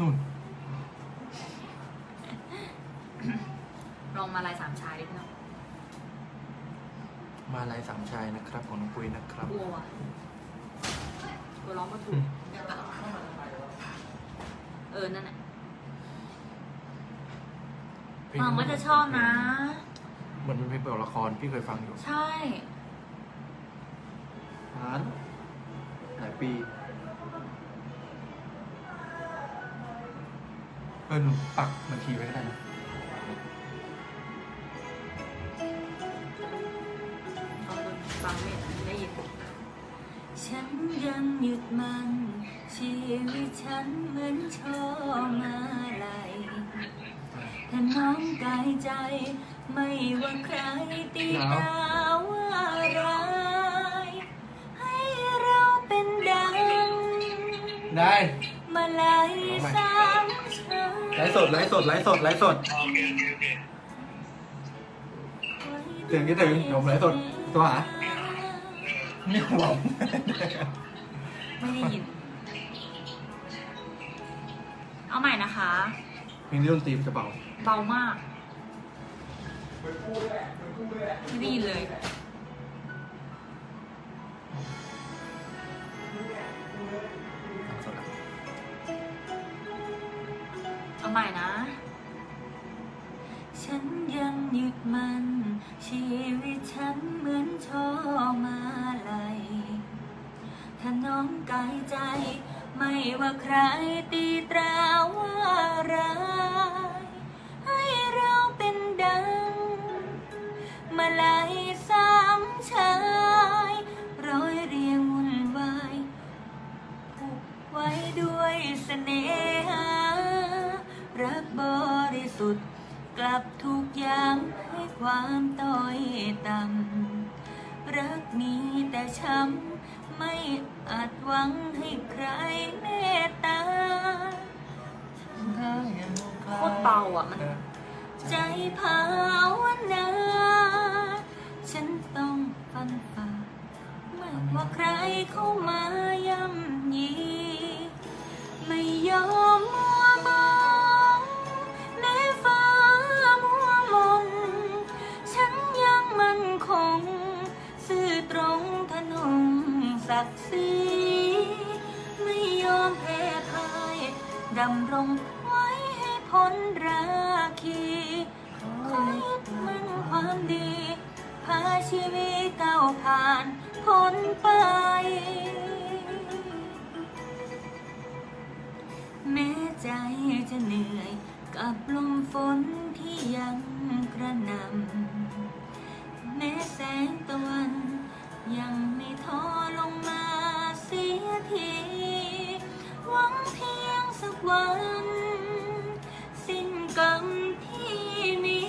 นู่นลองมาลายสามชายดิพี่น้องมาลายสามชายนะครับ ของน้องปุ้ยนะครับกลัวว่ะกลัวร้องก็ถูอืกมเออ นั่นแหละเพลงหวังว่าจะชอบนะ เหมือนเป็นเพลงประกอบละครพี่เคยฟังอยู่ใช่ นานหลายปี เออหนูปักบัญชีไว้ก็ได้นะฟังดูฟังไม่ได้ยินฉันยังยึดมัน ชีวิตฉันเหมือนโชว์มาลัยถ้าน้องกายใจ ไม่ว่าใครตีดาวอะไรให้เราเป็นดัง ได้ มาลายสามชาไลฟ์สดไลฟ์สดไลฟ์สดไลฟ์สดถึงจะถึงผมไลฟ์สดตัวหาไม่หวังไม่ได้ยิน เอาใหม่นะคะ เพลงนี้ดนตรีมันจะเบาเบามาก ไม่ได้ยินเลยฟังสดอะ เอาใหม่นะ ฉันยังยึดมัน ชีวิตฉันเหมือนช่อมาลัยถ้าน้องกายใจ ไม่ว่าใครตีตราว่าร้า ความต้อยต่ำรักมีแต่ช้ำไม่อาจหวังให้ใครเมตตาโคตรเบาอะมันใจภาวนาฉันต้องฟันฝ่าไม่ว่าใครเข้ามาย่ำยี ศักดิ์ศรีไม่ยอมแพ้พ่ายดำรงไว้ให้พ้นราคีขอยึดมั่นความดีพาชีวิตก้าวผ่านพ้นไป แม้ใจจะเหนื่อยกับลมฝนที่ยังกระหนำแม้แสงตะวัน ยังไม่ท้อลงมาเสียที หวังเพียงสักวัน สิ้นกรรมที่มี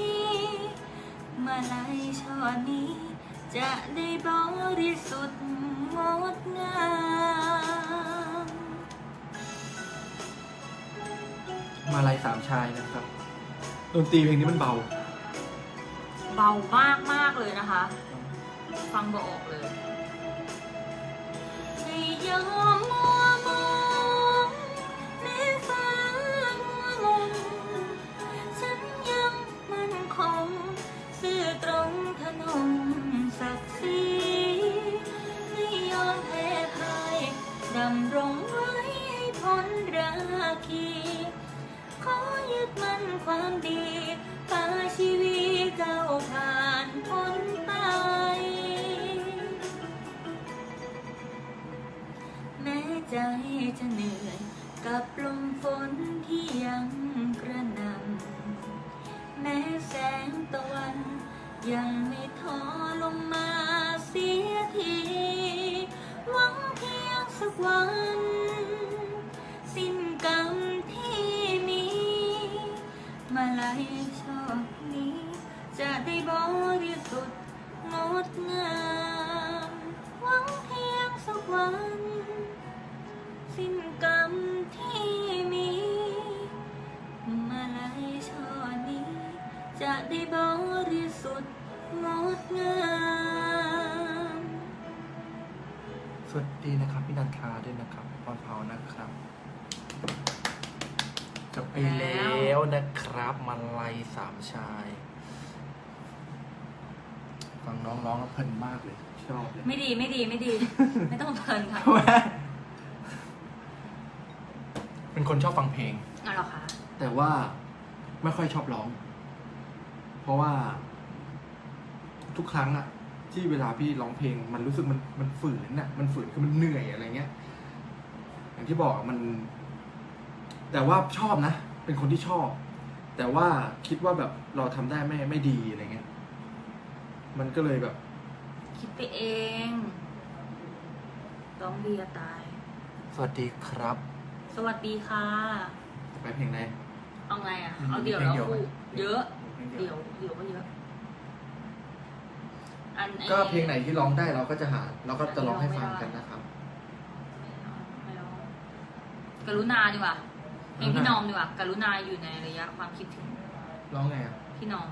มาลายช่อนี้ จะได้บริสุทธิ์งดงามมาลายสามชายนะครับดนตรีเพลงนี้มันเบา เบามากมากๆเลยนะคะ ฟังบอออกเลย ใจจะเหนื่อยกับลมฝนที่ยังกระหนำแม้แสงตะวัน ยังไม่ท้อลงมาเสียที หวังเพียงสักวัน สิ้นกรรมที่มี มาลายชอบนี้ จะได้บริสุทธิ์งดงาม ได้บริสุทธิ์งดงามสวัสดีนะครับ พี่นันทาด้วยนะครับพรเผานะครับไปแล้วนะครับมาลัยสามชาย ฟังน้องร้องแล้วเพลินมากเลย ชอบเลย ไม่ดีไม่ดีไม่ดี ไม่ต้องเพลินค่ะทำไมเป็นคนชอบฟังเพลงอ๋อเหรอคะ แต่ว่าไม่ค่อยชอบร้อง เพราะว่า ทุกครั้งอะที่เวลาพี่ร้องเพลง มันรู้สึกมันมันฝืนน่ะ มันฝืนคือมันเหนื่อยอะไรเงี้ย อย่างที่บอกอะมัน แต่ว่าชอบนะ เป็นคนที่ชอบ แต่ว่าคิดว่าแบบเราทำได้ไม่ไม่ดีอะไรเงี้ย มันก็เลยแบบ คิดไปเองร้องดีอะตาย สวัสดีครับ สวัสดีค่ะ ไปเพลงไหน เอาไงอะอืมเอาเดี่ยวเพลงแล้วเดี่ยวคู่ไหมเยอะ เพลงเดี่ยวเดี่ยวก็เยอะ อันอ้ก็เพลงไหนที่ร้องได้เราก็จะหา เราก็จะร้องให้ฟังกันนะครับไม่เอาไม่เอากรุณาดีกว่าเพลงพี่นอมดีกว่า กรุณาอยู่ในระยะความคิดถึงร้องไงอะพี่นอม